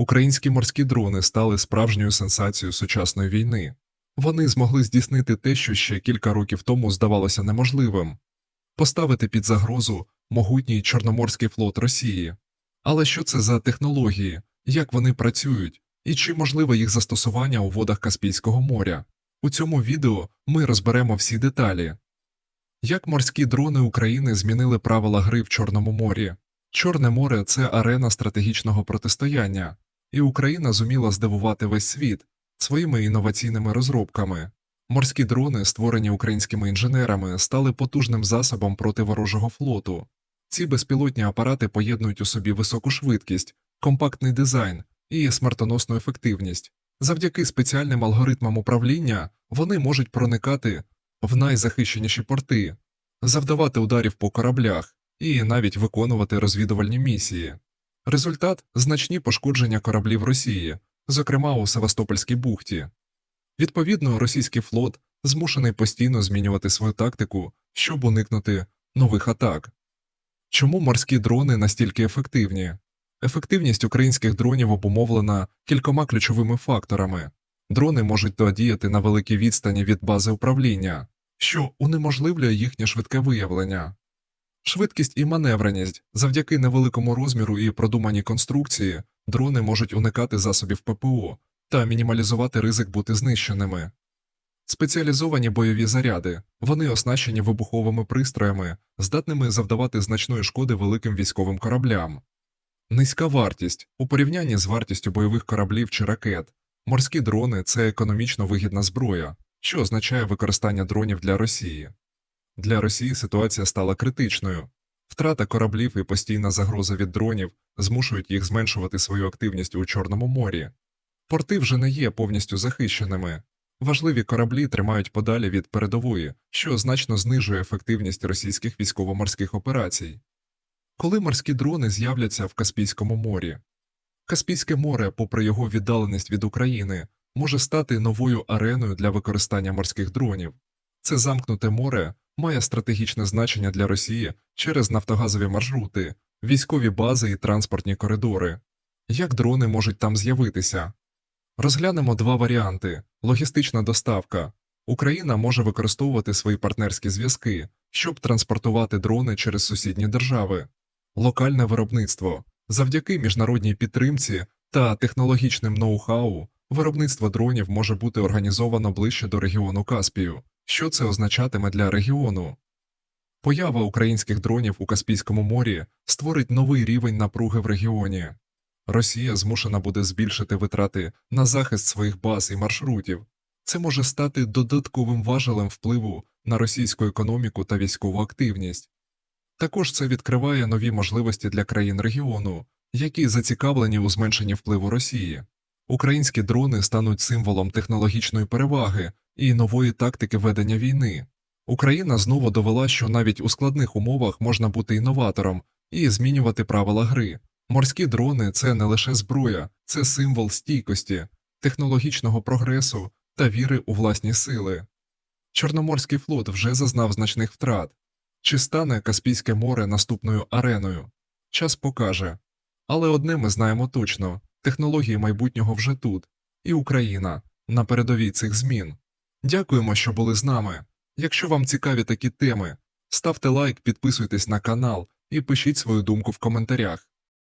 Українські морські дрони стали справжньою сенсацією сучасної війни. Вони змогли здійснити те, що ще кілька років тому здавалося неможливим поставити під загрозу могутній Чорноморський флот Росії. Але що це за технології, як вони працюють, і чи можливе їх застосування у водах Каспійського моря? У цьому відео ми розберемо всі деталі. Як морські дрони України змінили правила гри в Чорному морі? Чорне море це арена стратегічного протистояння, і Україна зуміла здивувати весь світ своїми інноваційними розробками. Морські дрони, створені українськими інженерами, стали потужним засобом проти ворожого флоту. Ці безпілотні апарати поєднують у собі високу швидкість, компактний дизайн і смертоносну ефективність. Завдяки спеціальним алгоритмам управління вони можуть проникати в найзахищеніші порти, завдавати ударів по кораблях і навіть виконувати розвідувальні місії. Результат значні пошкодження кораблів Росії, зокрема у Севастопольській бухті. Відповідно, російський флот змушений постійно змінювати свою тактику, щоб уникнути нових атак. Чому морські дрони настільки ефективні? Ефективність українських дронів обумовлена кількома ключовими факторами. Дрони можуть діяти на великій відстані від бази управління, що унеможливлює їхнє швидке виявлення. Швидкість і маневреність завдяки невеликому розміру і продуманій конструкції дрони можуть уникати засобів ППО та мінімалізувати ризик бути знищеними. Спеціалізовані бойові заряди вони оснащені вибуховими пристроями, здатними завдавати значної шкоди великим військовим кораблям. Низька вартість у порівнянні з вартістю бойових кораблів чи ракет. Морські дрони це економічно вигідна зброя, що означає використання дронів для Росії. Для Росії ситуація стала критичною. Втрата кораблів і постійна загроза від дронів змушують їх зменшувати свою активність у Чорному морі. Порти вже не є повністю захищеними. Важливі кораблі тримають подалі від передової, що значно знижує ефективність російських військово-морських операцій. Коли морські дрони з'являться в Каспійському морі, Каспійське море, попри його віддаленість від України, може стати новою ареною для використання морських дронів. Це замкнуте море має стратегічне значення для Росії через нафтогазові маршрути, військові бази і транспортні коридори. Як дрони можуть там з'явитися? Розглянемо два варіанти: логістична доставка. Україна може використовувати свої партнерські зв'язки, щоб транспортувати дрони через сусідні держави, локальне виробництво. Завдяки міжнародній підтримці та технологічним ноу-хау виробництво дронів може бути організовано ближче до регіону Каспію. Що це означатиме для регіону? Поява українських дронів у Каспійському морі створить новий рівень напруги в регіоні. Росія змушена буде збільшити витрати на захист своїх баз і маршрутів. Це може стати додатковим важелем впливу на російську економіку та військову активність. Також це відкриває нові можливості для країн регіону, які зацікавлені у зменшенні впливу Росії. Українські дрони стануть символом технологічної переваги і нової тактики ведення війни. Україна знову довела, що навіть у складних умовах можна бути інноватором і змінювати правила гри. Морські дрони це не лише зброя, це символ стійкості, технологічного прогресу та віри у власні сили. Чорноморський флот вже зазнав значних втрат. Чи стане Каспійське море наступною ареною? Час покаже. Але одне ми знаємо точно технології майбутнього вже тут, і Україна на передовій цих змін. Дякуємо, що були з нами. Якщо вам цікаві такі теми, ставте лайк, підписуйтесь на канал і пишіть свою думку в коментарях.